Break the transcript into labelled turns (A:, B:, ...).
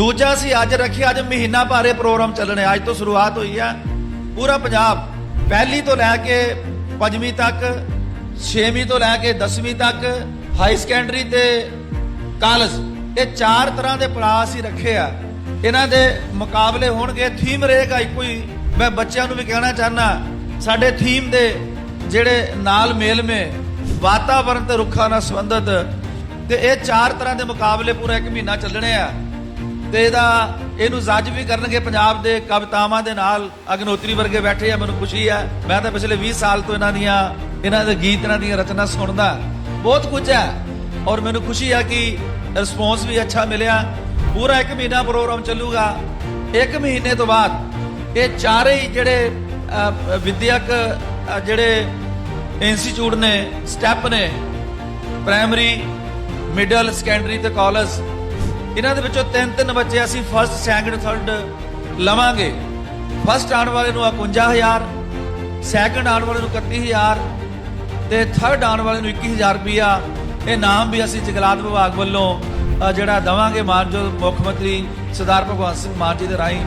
A: ਦੂਜਾ ਸੀ, ਅੱਜ ਰੱਖਿਆ ਅੱਜ ਮਹੀਨਾ ਭਾਰੇ ਪ੍ਰੋਗਰਾਮ ਚੱਲਣੇ, ਅੱਜ ਤੋਂ ਸ਼ੁਰੂਆਤ ਹੋਈ ਆ। ਪੂਰਾ ਪੰਜਾਬ ਪਹਿਲੀ ਤੋਂ ਲੈ ਕੇ ਪੰਜਵੀਂ ਤੱਕ, ਛੇਵੀਂ ਤੋਂ ਲੈ ਕੇ 10ਵੀਂ ਤੱਕ ਹਾਈ ਸੈਕੰਡਰੀ ਤੇ ਕਾਲਜ ਇਹ ਚਾਰ ਤਰ੍ਹਾਂ ਦੇ ਪੜਾਅ ਅਸੀਂ ਰੱਖੇ ਆ। ਇਹਨਾਂ ਦੇ ਮੁਕਾਬਲੇ ਹੋਣਗੇ ਥੀਮ ਰਹੇਗਾ ਇੱਕੋ ਹੀ। ਮੈਂ ਬੱਚਿਆਂ ਨੂੰ ਵੀ ਕਹਿਣਾ ਚਾਹਨਾ ਸਾਡੇ ਥੀਮ ਦੇ ਜਿਹੜੇ ਨਾਲ ਮੇਲ ਮੇ ਵਾਤਾਵਰਣ ਤੇ ਰੁੱਖਾਂ ਨਾਲ ਸੰਬੰਧਿਤ, ਤੇ ਇਹ ਚਾਰ ਤਰ੍ਹਾਂ ਦੇ ਮੁਕਾਬਲੇ ਪੂਰਾ ਇੱਕ ਮਹੀਨਾ ਚੱਲਣੇ ਆ। ਤੇ ਇਹਦਾ ਇਹਨੂੰ ਜੱਜ ਵੀ ਕਰਨਗੇ ਪੰਜਾਬ ਦੇ ਕਵਿਤਾਵਾਂ ਦੇ ਨਾਲ ਅਗਨੋਤਰੀ ਵਰਗੇ ਬੈਠੇ ਆ ਮੈਨੂੰ ਖੁਸ਼ੀ ਹੈ ਮੈਂ ਤਾਂ ਪਿਛਲੇ 20 ਸਾਲ ਤੋਂ ਇਹਨਾਂ ਦੀਆਂ ਇਹਨਾਂ ਦੇ ਗੀਤ ਇਹਨਾਂ ਦੀਆਂ ਰਚਨਾ ਸੁਣਦਾ। ਬਹੁਤ ਕੁਝ ਹੈ। ਔਰ ਮੈਨੂੰ ਖੁਸ਼ੀ ਹੈ ਕਿ ਰਿਸਪੌਂਸ ਵੀ ਅੱਛਾ ਮਿਲਿਆ। ਪੂਰਾ ਇੱਕ ਮਹੀਨਾ ਪ੍ਰੋਗਰਾਮ ਚੱਲੂਗਾ। ਇੱਕ ਮਹੀਨੇ ਤੋਂ ਬਾਅਦ ਇਹ ਚਾਰੇ ਹੀ ਜਿਹੜੇ ਅ, ਵਿਦਿਅਕ ਜਿਹੜੇ ਇੰਸਟੀਚਿਊਟ ਨੇ ਸਟੈਪ ਨੇ ਪ੍ਰਾਇਮਰੀ ਮਿਡਲ ਸੈਕੰਡਰੀ ਤੇ ਕਾਲਜ ਇਹਨਾਂ ਦੇ ਵਿੱਚੋਂ ਤਿੰਨ ਤਿੰਨ ਬੱਚੇ ਅਸੀਂ ਫਸਟ ਸੈਕੰਡ ਥਰਡ ਲਵਾਂਗੇ। ਫਸਟ ਆਉਣ ਵਾਲੇ ਨੂੰ 51000 ਸੈਕੰਡ ਆਉਣ ਵਾਲੇ ਨੂੰ 31000 ਤੇ ਥਰਡ ਆਉਣ ਵਾਲੇ ਨੂੰ 21000 ਰੁਪਿਆ ਇਹ ਨਾਮ ਵੀ ਅਸੀਂ ਜੰਗਲਾਤ ਵਿਭਾਗ ਵੱਲੋਂ ਜਿਹੜਾ ਦਵਾਂਗੇ ਮਾਨਯੋਗ ਮੁੱਖ ਮੰਤਰੀ ਸਰਦਾਰ ਭਗਵੰਤ ਸਿੰਘ ਮਾਨ ਜੀ ਦੇ ਰਾਹੀਂ।